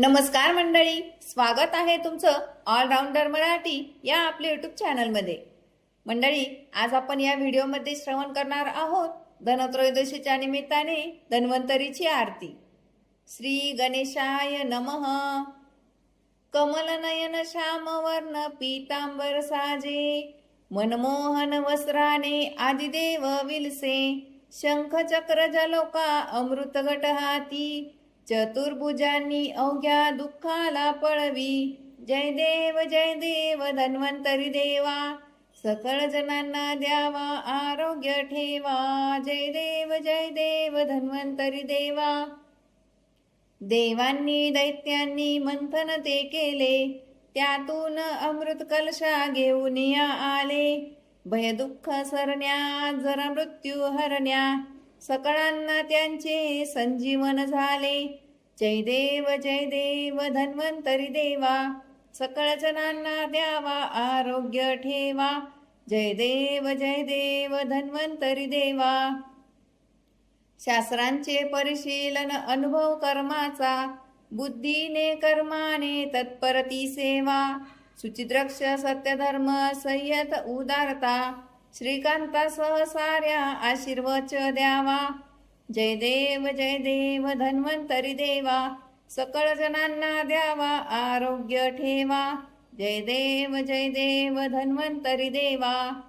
नमस्कार मंडळी स्वागत आहे तुमचं ऑलराऊंडर मराठी या आपल्या युट्यूब चॅनलमध्ये मंडळी आज आपण या व्हिडिओमध्ये श्रवण करणार आहोत धनत्रयोदशीच्या निमित्ताने धन्वंतरीची आरती. श्री गणेशाय नमः. कमलनयन श्यामवर्ण पीतांबर साजे. मनमोहन वस्त्राने आदिदेव विलसे. शंख चक्र जलोका अमृत घट हाती. चतुर्भुजांनी अवघ्या दुःखाला पळवी. जय देव जय देव धन्वंतरी देवा. सकळ जनांना द्यावा आरोग्य ठेवा. जय देव जय देव धन्वंतरी देवा. देवांनी दैत्यांनी मंथन ते केले. त्यातून अमृत कलशा घेऊन या आले. भयदुःख सरण्या जरा मृत्यू हरण्या. सकळांना त्यांचे संजीवन झाले. जय देव जय देव धन्वंतरी देवा. सकळ जनांना द्यावा आरोग्य ठेवा. जय देव जय देव धन्वंतरी देवा. शास्त्रांचे परिशीलन अनुभव कर्माचा बुद्धीने कर्माने तत्परती सेवा. सुचिद्रक्ष सत्यधर्म संयत उदारता. श्रीकांतासह साऱ्या आशीर्वच द्यावा. जय देव जय देव धन्वंतरी देवा. सकळ जणांना द्यावा आरोग्य ठेवा. जय देव जय देव धन्वंतरी देवा.